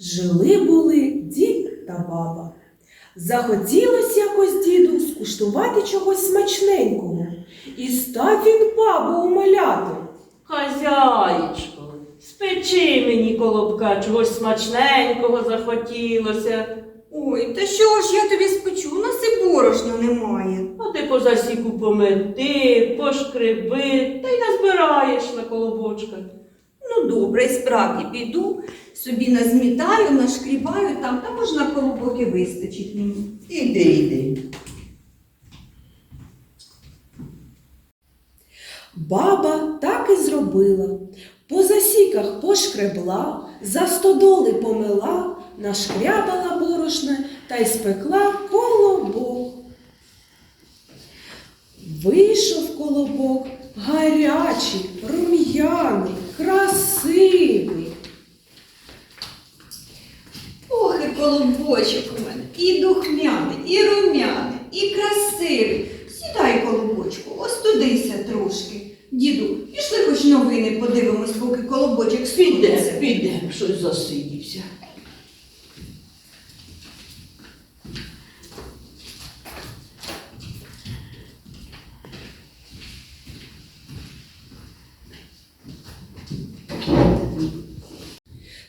Жили були дід та баба. Захотілось якось діду скуштувати чогось смачненького. І став він бабу умоляти. Хазяїчко, спечи мені колобка, чогось смачненького захотілося. Ой, та що ж я тобі спечу? У нас і борошна немає. А ти по засіку помети, пошкреби, та й назбираєш на колобочка. Ну добре, і справді піду, собі назмітаю, нашкрібаю там, та можна колобок і вистачить мені. Іди, іди. Баба так і зробила. По засіках пошкребла, за стодоли помила, нашкрябала борошне та й спекла колобок. Вийшов колобок гарячий, рум'яний, красивий. Ох, і колобочок у мене, і духмяний, і румяний, і красивий. Сідай, колобочку, остудися трошки. Діду, пішли хоч новини подивимось, поки колобочок спідеться. Піде, піде, щось засидівся.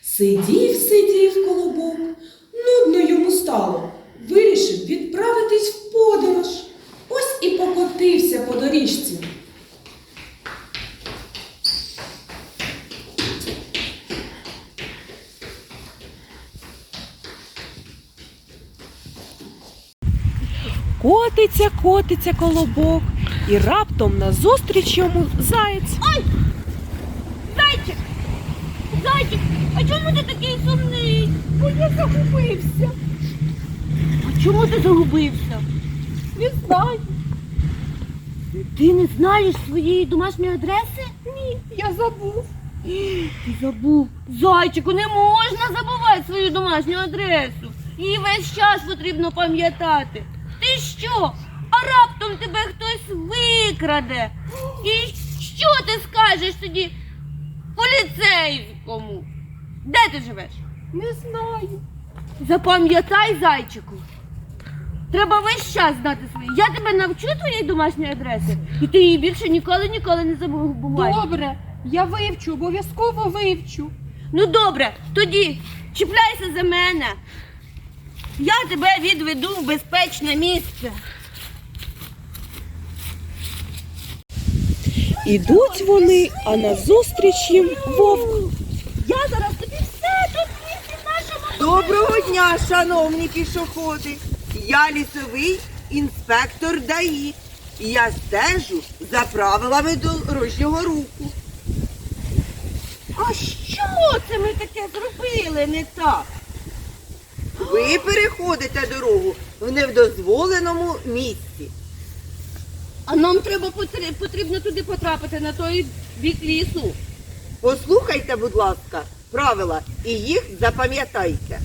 Сидів, сидів колобок, стало. Вирішив відправитись в подорож. Ось і покотився по доріжці. Котиться, котиться колобок, і раптом назустріч йому заєць. Зайчик! Зайчик, а чому ти такий сумний? Бо я загубився. Чому ти загубився? Не знаю. Ти не знаєш своєї домашньої адреси? Ні, я забув. Ти забув. Зайчику, не можна забувати свою домашню адресу. Її весь час потрібно пам'ятати. Ти що? А раптом тебе хтось викраде. І що ти скажеш тоді поліцейському? Де ти живеш? Не знаю. Запам'ятай, зайчику. Треба весь час знати свої. Я тебе навчу твоєї домашньої адреси, і ти її більше ніколи ніколи не забуваєш. Добре, я вивчу, обов'язково вивчу. Ну добре, тоді чіпляйся за мене. Я тебе відведу в безпечне місце. Ідуть вони, а назустріч їм вовк. Я зараз тобі все тут в нашому. Доброго дня, шановні пішоходи. Я лісовий інспектор ДАІ. І я стежу за правилами дорожнього руху. А що це ми таке зробили не так? Ви переходите дорогу в невдозволеному місці. А нам треба потрібно туди потрапити на той бік лісу. Послухайте, будь ласка, правила і їх запам'ятайте.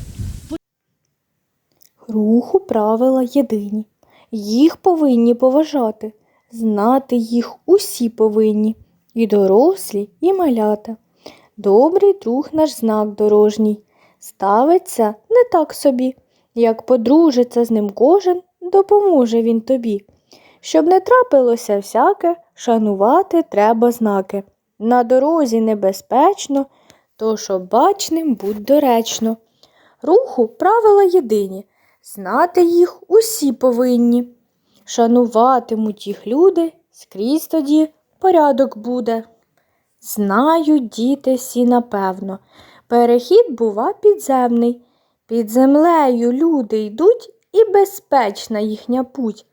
Руху правила єдині. Їх повинні поважати. Знати їх усі повинні. І дорослі, і малята. Добрий друг наш знак дорожній. Ставиться не так собі. Як подружиться з ним кожен, допоможе він тобі. Щоб не трапилося всяке, шанувати треба знаки. На дорозі небезпечно, тож обачним будь доречно. Руху правила єдині. Знати їх усі повинні. Шануватимуть їх люди, скрізь тоді порядок буде. Знають діти всі напевно. Перехід бува підземний. Під землею люди йдуть і безпечна їхня путь.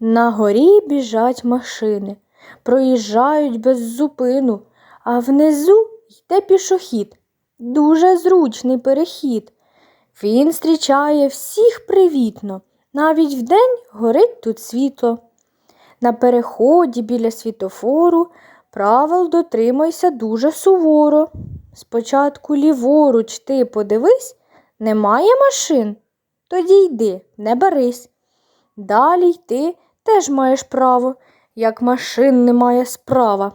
На горі біжать машини, проїжджають без зупину, а внизу йде пішохід. Дуже зручний перехід. Він зустрічає всіх привітно, навіть вдень горить тут світло. На переході біля світофору правил дотримайся дуже суворо. Спочатку ліворуч ти подивись, немає машин, тоді йди, не барись. Далі йти теж маєш право, як машин немає справа.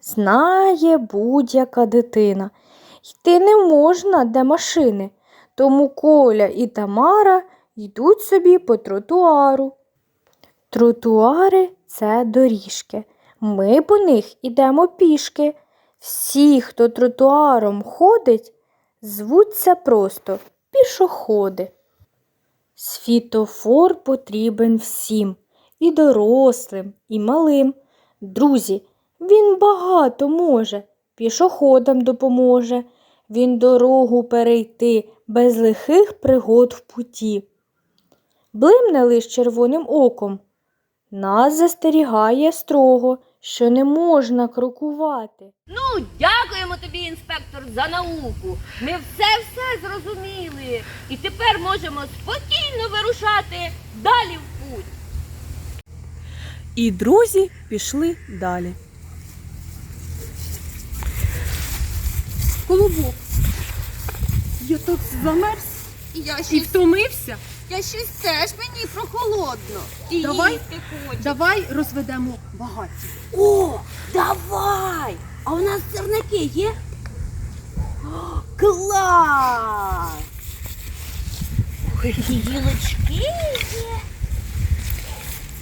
Знає будь-яка дитина, Йти не можна, де машини, тому Коля і Тамара йдуть собі по тротуару. Тротуари це доріжки. Ми по них ідемо пішки. Всі, хто тротуаром ходить, звуться просто пішоходи. Світофор потрібен всім, і дорослим, і малим. Друзі, він багато може, пішоходам допоможе. Він дорогу перейти без лихих пригод в путі. Блимне лиш червоним оком. Нас застерігає строго, що не можна крокувати. Ну, дякуємо тобі, інспектор, за науку. Ми все-все зрозуміли. І тепер можемо спокійно вирушати далі в путь. І друзі пішли далі. Колобок. Я так замерз Я і втомився. я щось теж мені прохолодно. І Давай. їсти хочу. Давай розведемо багаття. О, давай! А у нас сирники є? О, клас! Ой, Гілочки є.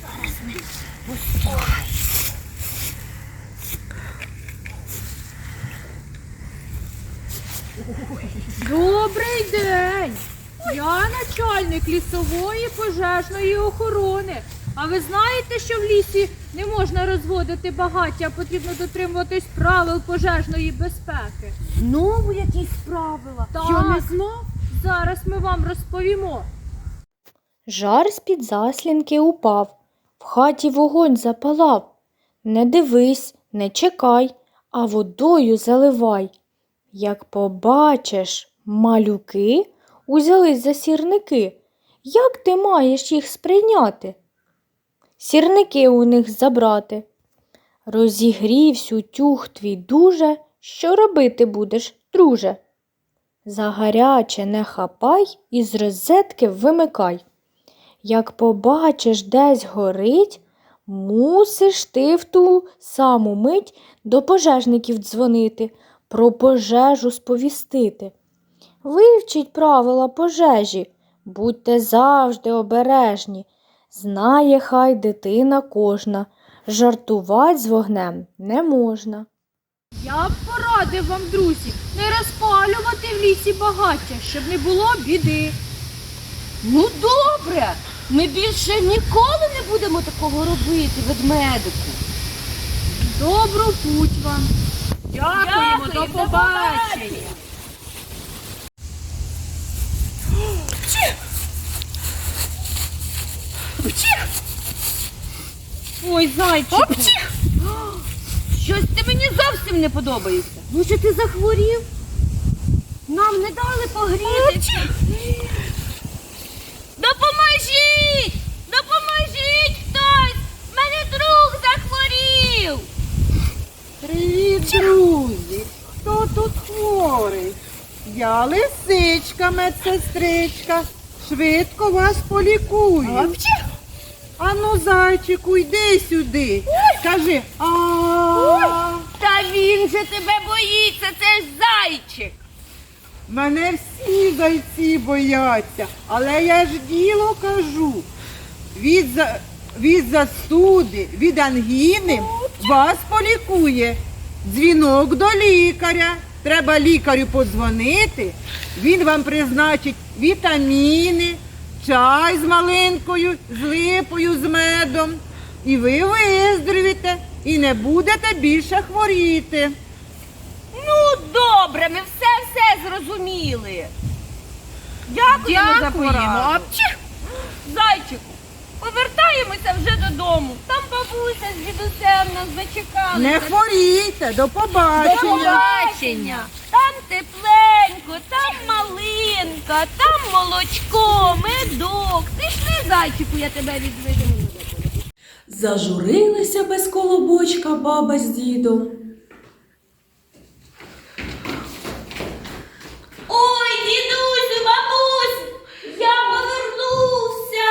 Зараз ми послухаємо. Добрий день! Я начальник лісової пожежної охорони. А ви знаєте, що в лісі не можна розводити багаття, а потрібно дотримуватись правил пожежної безпеки. Знову якісь правила. Я не знав. Зараз ми вам розповімо. Жар з-під заслінки упав, в хаті вогонь запалав. Не дивись, не чекай, а водою заливай. Як побачиш, малюки узялись за сірники. Як ти маєш їх сприйняти? Сірники у них забрати. Розігрівсь утюг твій дуже, що робити будеш, друже? За гаряче не хапай і з розетки вимикай. Як побачиш, десь горить, мусиш ти в ту саму мить до пожежників дзвонити, про пожежу сповістити. Вивчіть правила пожежі, будьте завжди обережні. Знає хай дитина кожна, жартувать з вогнем не можна. Я б порадив вам, друзі, не розпалювати в лісі багаття, щоб не було біди. Ну добре, ми більше ніколи не будемо такого робити, ведмедику. Добру путь вам. Дякуємо, до побачення. Ой, зайчик. Щось ти мені зовсім не подобається. Може, ти захворів? Нам не дали. Допоможіть! Допоможіть хтось! В Мене друг захворів! Привіт, друзі! Хто тут хворий? Я лисичка, медсестричка. Швидко вас полікую. Ану, зайчику, йди сюди. Скажи, а Та він же тебе боїться, це ж зайчик. мене всі зайці бояться, але я ж діло кажу. Від, за... від застуди, від ангіни вас полікує. Дзвінок до лікаря. Треба лікарю подзвонити. Він вам призначить вітаміни, чай з малинкою, з липою, з медом. І ви виздоровіте і не будете більше хворіти. Ну, добре, ми все-все зрозуміли. Дякуємо, за пораду. Зайчику, повертаємося вже додому. Там бабуся з дідусем нас зачекали. Не хворійте, до побачення. До побачення. Там тепленько, там малинка, там молочко, медок. Ти йшли, зайчику, я тебе відведу. Зажурилися без колобочка баба з дідом. Ой, дідусю, бабусь, я повернувся.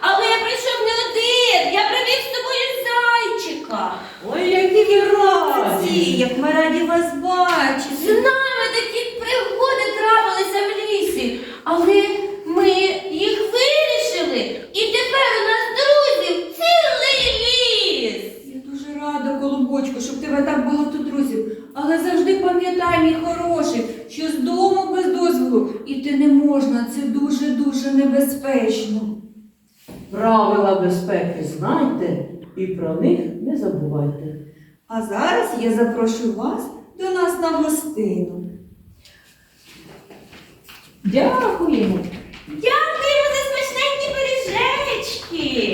Але я прийшов не один. Я привів з собою зайчика. Ой, які ви раді! як ми раді вас бачити. З нами такі правда, колобочку, щоб тебе так багато друзів. Але завжди пам'ятай, мій хороший, що з дому без дозволу іти не можна. Це дуже-дуже небезпечно. Правила безпеки знайте і про них не забувайте. А зараз я запрошую вас до нас на гостину. Дякуємо. Дякуємо за смачненькі пиріжечки.